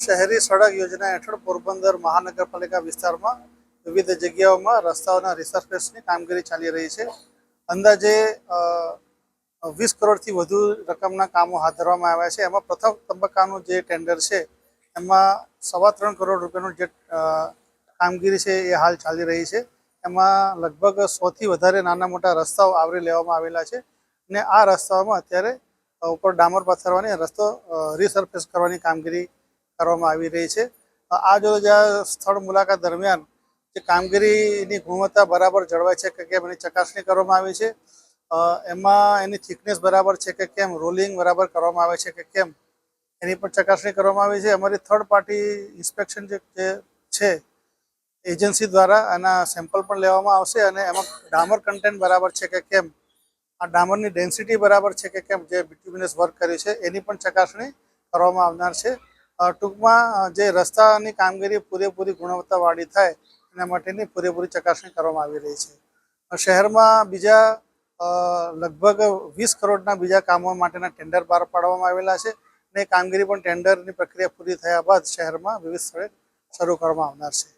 શહેરી સડક યોજના હેઠળ પોરબંદર મહાનગરપાલિકા વિસ્તારમાં વિવિધ જગ્યાઓમાં રસ્તાઓના રિસર્ફેસની કામગીરી ચાલી રહી છે. અંદાજે વીસ કરોડથી વધુ રકમના કામો હાથ ધરવામાં આવ્યા છે. એમાં પ્રથમ તબક્કાનું જે ટેન્ડર છે, એમાં સવા ત્રણ કરોડ રૂપિયાનું જે કામગીરી છે એ હાલ ચાલી રહી છે. એમાં લગભગ સોથી વધારે નાના મોટા રસ્તાઓ આવરી લેવામાં આવેલા છે ને આ રસ્તાઓમાં અત્યારે ઉપર ડામર પથારવાની રસ્તો રિસર્ફેસ કરવાની કામગીરી કરવામાં આવી રહી છે. આ જો જે સ્થળ મુલાકાત દરમિયાન જે કામગીરીની ગુણવત્તા બરાબર જળવાય છે કે કેમ એની ચકાસણી કરવામાં આવી છે. એમાં એની થિકનેસ બરાબર છે કે કેમ, રોલિંગ બરાબર કરવામાં આવે છે કે કેમ, એની પણ ચકાસણી કરવામાં આવી છે. અમારી થર્ડ પાર્ટી ઇન્સ્પેક્શન જે છે એજન્સી દ્વારા એના સેમ્પલ પણ લેવામાં આવશે અને એમાં ડામર કન્ટેન્ટ બરાબર છે કે કેમ, આ ડામરની ડેન્સિટી બરાબર છે કે કેમ, જે બિટ્યુમિનસ વર્ક કર્યું છે, એની પણ ચકાસણી કરવામાં આવનાર છે. ટૂંકમાં જે રસ્તાની કામગીરી પૂરેપૂરી ગુણવત્તાવાળી થાય, એના માટેની પૂરેપૂરી ચકાસણી કરવામાં આવી રહી છે. શહેરમાં બીજા લગભગ વીસ કરોડના બીજા કામો માટેના ટેન્ડર બહાર પાડવામાં આવેલા છે અને કામગીરી પણ ટેન્ડરની પ્રક્રિયા પૂરી થયા બાદ શહેરમાં વિવિધ સ્થળે શરૂ કરવામાં આવનાર છે.